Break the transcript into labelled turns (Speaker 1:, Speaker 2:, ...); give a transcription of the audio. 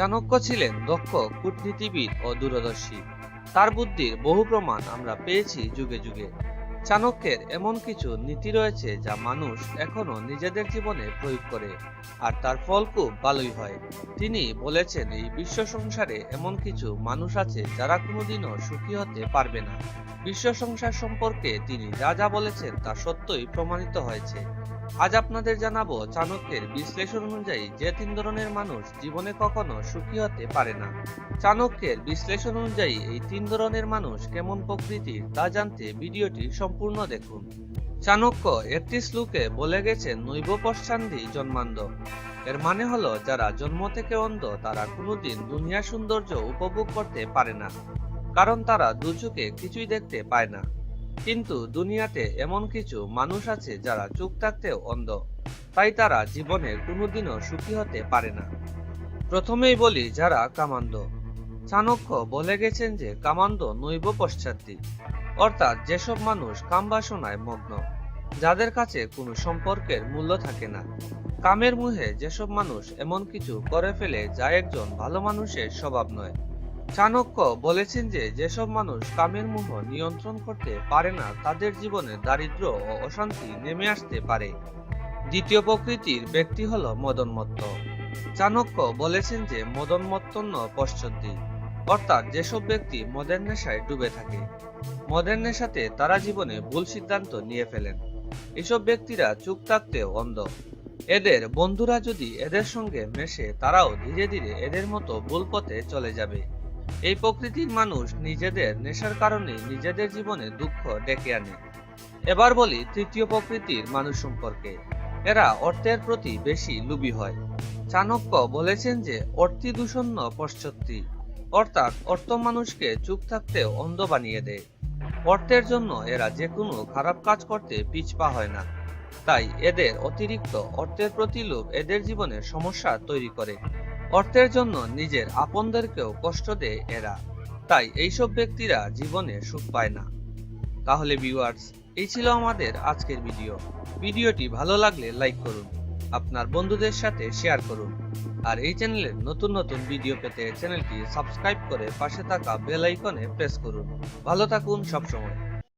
Speaker 1: চাণক্য ছিলেন দক্ষ কূটনীতিবিদ ও দূরদর্শী। তার বুদ্ধির বহু প্রমাণ আমরা পেয়েছি যুগে যুগে। চাণক্যের এমন কিছু নীতি রয়েছে যা মানুষ এখনও নিজেদের জীবনে প্রয়োগ করে, আর তার ফল খুব ভালোই হয়। তিনি বলেছেন, এই বিশ্ব সংসারে এমন কিছু মানুষ আছে যারা কোনোদিনও সুখী হতে পারবে না। বিশ্ব সংসার সম্পর্কে তিনি যা যা বলেছেন তা সত্যই প্রমাণিত হয়েছে। আজ আপনাদের জানাব চাণক্যের বিশ্লেষণ অনুযায়ী যে তিন ধরনের মানুষ জীবনে কখনো সুখী হতে পারে না। চাণক্যের বিশ্লেষণ অনুযায়ী এই তিন ধরনের মানুষ কেমন প্রকৃতির তা জানতে ভিডিওটি সম্পূর্ণ দেখুন। চাণক্য একটি শ্লোকে বলে গেছেন, নৈব পশ্চান্দি জন্মান্ধ। এর মানে হলো, যারা জন্ম থেকে অন্ধ, তারা কোনোদিন দুনিয়া সৌন্দর্য উপভোগ করতে পারে না, কারণ তারা দুচোখে কিছুই দেখতে পায় না। কিন্তু দুনিয়াতে এমন কিছু মানুষ আছে, যারা চোখ থাকতেও অন্ধ, তাই তারা জীবনে কোনোদিনও সুখী হতে পারে না। প্রথমেই বলি, যারা কামান্দ চাণক্য বলে গেছেন যে কামান্দ নৈব পশ্চাৎী অর্থাৎ যেসব মানুষ কামবাসনায় মগ্ন, যাদের কাছে কোনো সম্পর্কের মূল্য থাকে না। কামের মুহে যেসব মানুষ এমন কিছু করে ফেলে যা একজন ভালো মানুষের স্বভাব নয়। চাণক্য বলেছেন যে যেসব মানুষ কামের মোহ নিয়ন্ত্রণ করতে পারে না, তাদের জীবনে দারিদ্র্য ও অশান্তি নেমে আসতে পারে। দ্বিতীয় প্রকৃতির ব্যক্তি হল মদনমত্ত। চাণক্য বলেছেন যে মদনমত্তন্য পশ্চদ্দী অর্থাৎ যেসব ব্যক্তি মদের নেশায় ডুবে থাকে, মদের নেশাতে তারা জীবনে ভুল সিদ্ধান্ত নিয়ে ফেলেন। এসব ব্যক্তিরা চুপ থাকতেও অন্ধ। এদের বন্ধুরা যদি এদের সঙ্গে মেশে, তারাও ধীরে ধীরে এদের মতো ভুল পথে চলে যাবে। এই প্রকৃতির মানুষ নিজেদের নেশার কারণে নিজেদের জীবনে দুঃখ ডেকে আনে। এবার বলি তৃতীয় প্রকৃতির মানুষ সম্পর্কে। এরা অর্থের প্রতি বেশি লুবি হয়। চাণক্য বলেছেন যে অর্থি দূষণ্য পশ্চাৎী অর্থাৎ অর্থ মানুষকে চুপ থাকতে অন্ধ বানিয়ে দেয়। অর্থের জন্য এরা যে কোনো খারাপ কাজ করতে পিছপা হয় না। তাই এদের অতিরিক্ত অর্থের প্রতি লোভ এদের জীবনে সমস্যা তৈরি করে। অর্থের জন্য নিজের আপনদেরকেও কষ্ট দেয় এরা। তাই এইসব ব্যক্তিরা জীবনে সুখ পায় না। তাহলে ভিউয়ার্স এই ছিল আমাদের আজকের ভিডিও ভিডিওটি ভালো লাগলে লাইক করুন। আপনার বন্ধুদের সাথে শেয়ার করুন। আর এই চ্যানেলের নতুন নতুন ভিডিও পেতে চ্যানেলটি সাবস্ক্রাইব করে পাশে থাকা বেল আইকনে প্রেস করুন। ভালো থাকুন সবসময়।